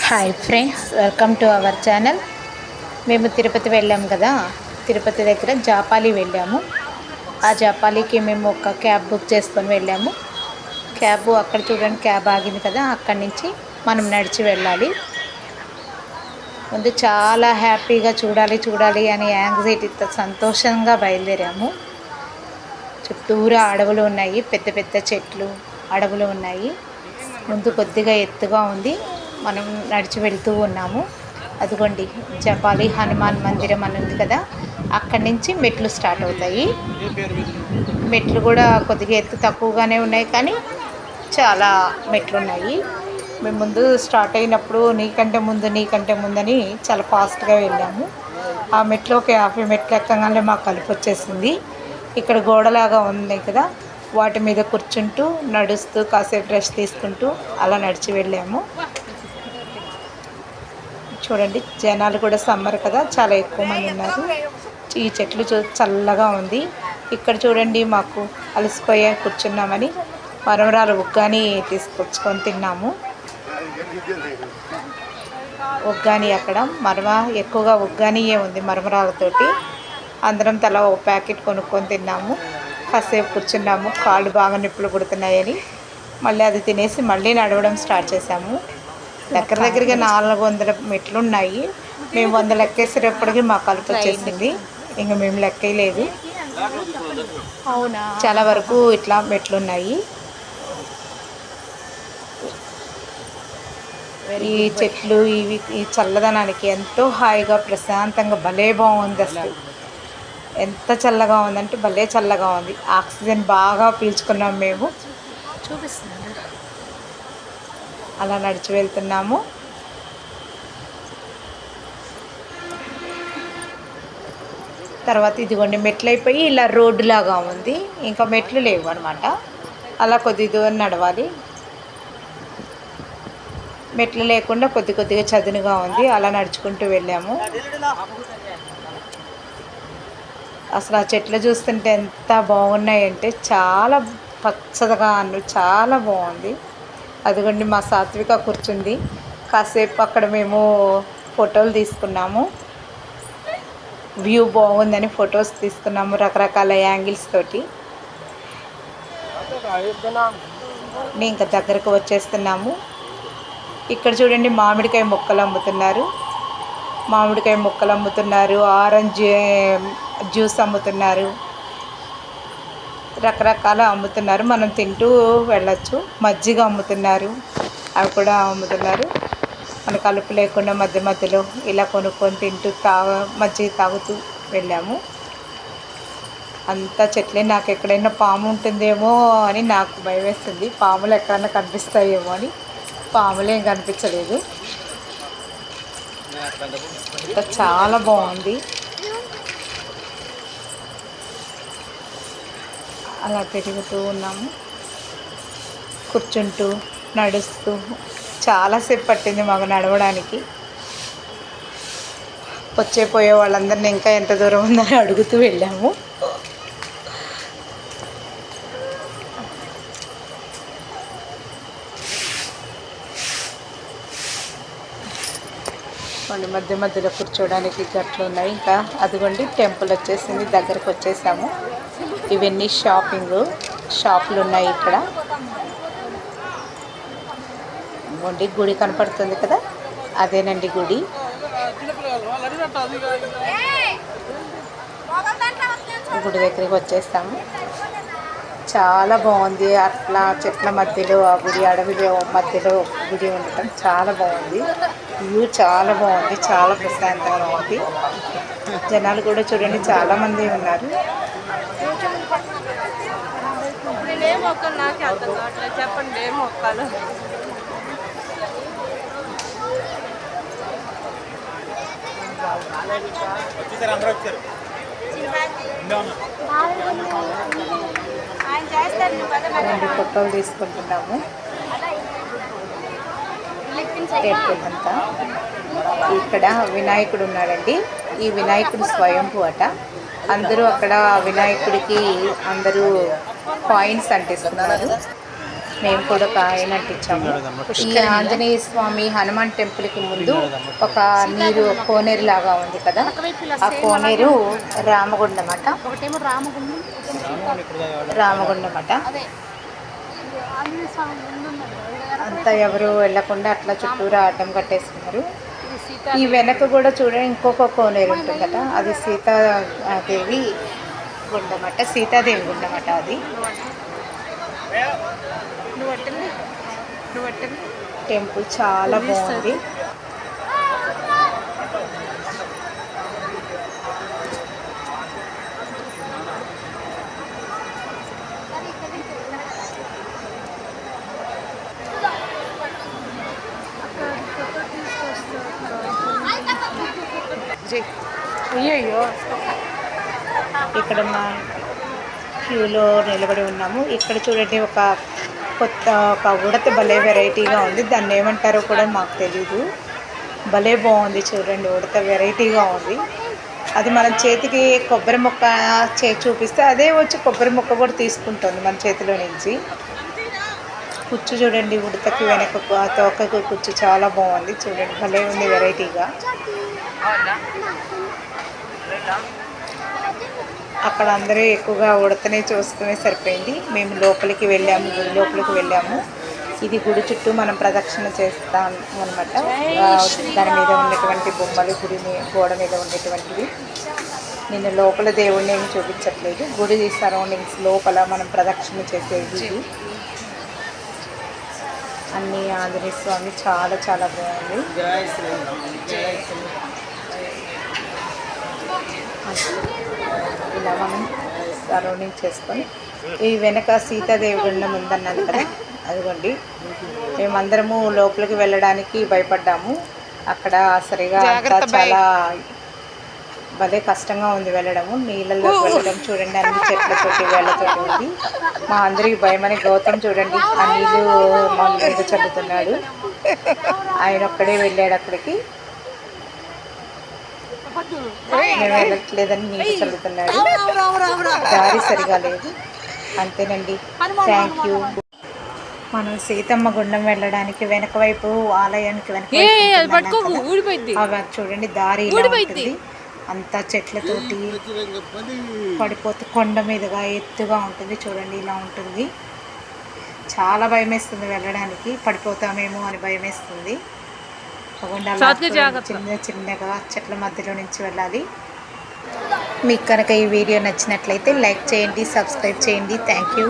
Hi friends welcome to our channel మేము తిరుపతి వెళ్ళాము కదా. తిరుపతి దగ్గర జాపాలి వెళ్ళాము. ఆ జాపాలికి మేము ఒక క్యాబ్ బుక్ చేసుకొని వెళ్ళాము. క్యాబ్ అక్కడ చూడండి క్యాబ్ ఆగింది కదా. అక్కడి నుంచి మనం నడిచి వెళ్ళాలి. ముందు చాలా హ్యాపీగా చూడాలి చూడాలి అని యాంగ్జైటీతో సంతోషంగా బయలుదేరాము. చుట్టూరా అడవులు ఉన్నాయి పెద్ద పెద్ద చెట్లు అడవులు ఉన్నాయి. ముందు కొద్దిగా ఎత్తుగా ఉంది. మనం నడిచి వెళ్తూ ఉన్నాము. అదిగోండి జపాలి హనుమాన్ మందిరం అని ఉంది కదా అక్కడి నుంచి మెట్లు స్టార్ట్ అవుతాయి. మెట్లు కూడా కొద్దిగా ఎత్తు తక్కువగానే ఉన్నాయి కానీ చాలా మెట్లు ఉన్నాయి మేము ముందు స్టార్ట్ అయినప్పుడు నీకంటే ముందు నీకంటే ముందని చాలా ఫాస్ట్గా వెళ్ళాము. ఆ మెట్లు ఒక యాభై మెట్లు ఎక్కగానే మాకు కలుపు వచ్చేసింది. ఇక్కడ గోడలాగా ఉన్నాయి కదా వాటి మీద కూర్చుంటూ నడుస్తూ కాసేపు రెస్ట్ తీసుకుంటూ అలా నడిచి వెళ్ళాము. చూడండి జనాలు కూడా సమ్మర్ కదా చాలా ఎక్కువ మంది ఉన్నారు. ఈ చెట్లు చూ చల్లగా ఉంది. ఇక్కడ చూడండి మాకు అలసిపోయా కూర్చున్నామని మరమరాలు ఉగ్గాని తీసుకొచ్చుకొని తిన్నాము. ఉగ్గాని అక్కడ మరమ ఎక్కువగా ఉగ్గానియే ఉంది మరమరాలతోటి. అందరం తల ఒక ప్యాకెట్ కొనుక్కొని తిన్నాము. కాసేపు కూర్చున్నాము. కాళ్ళు బాగా నిప్పులు కుడుతున్నాయని. మళ్ళీ అది తినేసి మళ్ళీ నడవడం స్టార్ట్ చేసాము దగ్గర దగ్గరగా నాలుగు వందల మెట్లు ఉన్నాయి మేము వంద లెక్కేసేటప్పటికి మా కలుపు వచ్చేసింది. ఇంకా మేము లెక్కలేదు అవునా? చాలా వరకు ఇట్లా మెట్లు ఉన్నాయి ఈ చెట్లు ఇవి ఈ చల్లదనానికి ఎంతో హాయిగా ప్రశాంతంగా భలే బాగుంది అసలు. ఎంత చల్లగా ఉందంటే భలే చల్లగా ఉంది. ఆక్సిజన్ బాగా పీల్చుకున్నాం మేము. చూపిస్తున్నాను. అలా నడిచి వెళ్తున్నాము. తర్వాత ఇదిగోండి మెట్లు అయిపోయి ఇలా రోడ్డు లాగా ఉంది. ఇంకా మెట్లు లేవు అనమాట అలా కొద్ది దూరం నడవాలి. మెట్లు లేకుండా కొద్ది కొద్దిగా చదునుగా ఉంది. అలా నడుచుకుంటూ వెళ్ళాము. అసలు ఆ చెట్లు చూస్తుంటే ఎంత బాగున్నాయంటే చాలా పచ్చదగా అన్ను చాలా బాగుంది. అదిగోండి మా సాత్విక కూర్చుంది. కాసేపు అక్కడ మేము ఫోటోలు తీసుకున్నాము. వ్యూ బాగుందని ఫొటోస్ తీసుకున్నాము రకరకాల యాంగిల్స్ తోటి. ఇంకా దగ్గరకు వచ్చేస్తున్నాము. ఇక్కడ చూడండి మామిడికాయ మొక్కలు అమ్ముతున్నారు. మామిడికాయ మొక్కలు అమ్ముతున్నారు ఆరెంజ్ జ్యూస్ అమ్ముతున్నారు. రకరకాల అమ్ముతున్నారు. మనం తింటూ వెళ్ళచ్చు. మజ్జిగ అమ్ముతున్నారు. అవి కూడా అమ్ముతున్నారు. మన కలుపు లేకుండా మధ్య మధ్యలో ఇలా కొనుక్కొని తింటూ తాగ మజ్జిగ తాగుతూ వెళ్ళాము. అంతా చెట్లే. నాకు ఎక్కడైనా పాము ఉంటుందేమో అని నాకు భయం వేస్తుంది పాములు ఎక్కడైనా కనిపిస్తాయేమో అని. పాములేం కనిపించలేదు. ఇంకా చాలా బాగుంది. అలా పెరుగుతూ ఉన్నాము. కూర్చుంటూ నడుస్తూ చాలాసేపు పట్టింది మాకు నడవడానికి. వచ్చే పోయే వాళ్ళందరినీ ఇంకా ఎంత దూరం ఉందని అడుగుతూ వెళ్ళాము. కొన్ని మధ్య మధ్యలో కూర్చోవడానికి గట్లు ఉన్నాయి. ఇంకా అదిగోండి టెంపుల్ వచ్చేసింది దగ్గరకు వచ్చేసాము. ఇవన్నీ షాపింగ్ షాపులు ఉన్నాయి ఇక్కడ. ఉండి గుడి కనపడుతుంది కదా? అదేనండి గుడి. గుడి దగ్గరికి వచ్చేస్తాము. చాలా బాగుంది. అట్లా చెట్ల మధ్యలో ఆ గుడి అడవిలో మధ్యలో గుడి ఉండటం చాలా బాగుంది. వ్యూ చాలా బాగుంది. చాలా ప్రశాంతంగా ఉంది. జనాలు కూడా చూడండి చాలా మంది ఉన్నారు నేను ఏం మొక్కలు నాకే అర్థం కావట్లేదు. చెప్పండి ఏం మొక్కలు? ఫోటోలు తీసుకుంటున్నాము. టెంపుల్ అంతా ఇక్కడ వినాయకుడు ఉన్నాడండి. ఈ వినాయకుడు స్వయంభూ అట. అందరూ అక్కడ వినాయకుడికి అందరూ కాయిన్స్ అంటిస్తున్నారు. మేము కూడా ఒక ఆయన అంటించాము. ఈ ఆంజనేయ స్వామి హనుమాన్ టెంపుల్కి ముందు ఒక నీరు కోనేరు లాగా ఉంది కదా. ఆ కోనేరు రామగుండం అట. రామగుండం అట. అంతా ఎవరు వెళ్ళకుండా అట్లా చుట్టూరా అడ్డం కట్టేసుకున్నారు ఈ వెనక కూడా చూడండి ఇంకొక కోనేరు ఉంటుందట అది సీతాదేవి గుండమట సీతాదేవి గుండమట అది. టెంపుల్ చాలా బాగుంది. అయ్యయ్యో. ఇక్కడ మా క్యూలో నిలబడి ఉన్నాము. ఇక్కడ చూడండి ఒక కొత్త ఒక ఉడత భలే వెరైటీగా ఉంది. దాన్ని ఏమంటారో కూడా మాకు తెలీదు. భలే బాగుంది చూడండి ఉడత వెరైటీగా ఉంది. అది మన చేతికి కొబ్బరి మొక్క చే చూపిస్తే అదే వచ్చి కొబ్బరి మొక్క కూడా తీసుకుంటుంది మన చేతిలో నుంచి. కుచ్చు చూడండి ఉడతకి వెనక ఆ తోకకు కుచ్చు చాలా బాగుంది. చూడండి భలే ఉంది వెరైటీగా. అక్కడ అందరూ ఎక్కువగా ఉడతనే చూస్తూనే సరిపోయింది. మేము లోపలికి వెళ్ళాము గుడి లోపలికి వెళ్ళాము. ఇది గుడి చుట్టూ మనం ప్రదక్షిణ చేస్తాం అనమాట దాని మీద ఉన్నటువంటి బొమ్మలు గుడి గోడ మీద ఉండేటువంటివి. నేను లోపల దేవుడిని ఏమి చూపించట్లేదు. గుడి సరౌండింగ్స్ లోపల మనం ప్రదక్షిణ చేసేది ఇది. అన్ని ఆంజనేయ స్వామి చాలా చాలా బాగుంది. ఇలా మనం సరౌండింగ్ చేసుకొని ఈ వెనక సీతాదేవి గుండం ఉందన్నది కదా అదిగోండి. మేమందరము లోపలికి వెళ్ళడానికి భయపడ్డాము. అక్కడ సరిగా అంతా చాలా భలే కష్టంగా ఉంది వెళ్ళడము. నీళ్ళల్లో వెళ్ళడం చూడండి అన్ని చెట్లతోటి వేళ్ళతోటి ఉంది. మా అందరికి భయమని గౌతమ్ చూడండి ఆ నీళ్ళు మా మీద చల్లుతున్నాడు. ఆయన ఒక్కడే వెళ్ళాడు అక్కడికి. మేము వెళ్ళట్లేదని నీళ్ళు చల్లుతున్నాడు దారి సరిగా లేదు. అంతేనండి. థ్యాంక్ యూ మనం సీతమ్మ గుండం వెళ్ళడానికి వెనక వైపు ఆలయానికి వెనక అవి చూడండి దారి ఉంటుంది. అంతా చెట్లతోటి పడిపోతే కొండ మీదుగా ఎత్తుగా ఉంటుంది. చూడండి ఇలా ఉంటుంది. చాలా భయం వేస్తుంది వెళ్ళడానికి. పడిపోతామేమో అని భయం వేస్తుంది చూడండి, చిన్న చిన్నగా చెట్ల మధ్యలో నుంచి వెళ్ళాలి. మీకు కనుక ఈ వీడియో నచ్చినట్లయితే లైక్ చేయండి సబ్స్క్రైబ్ చేయండి. Thank you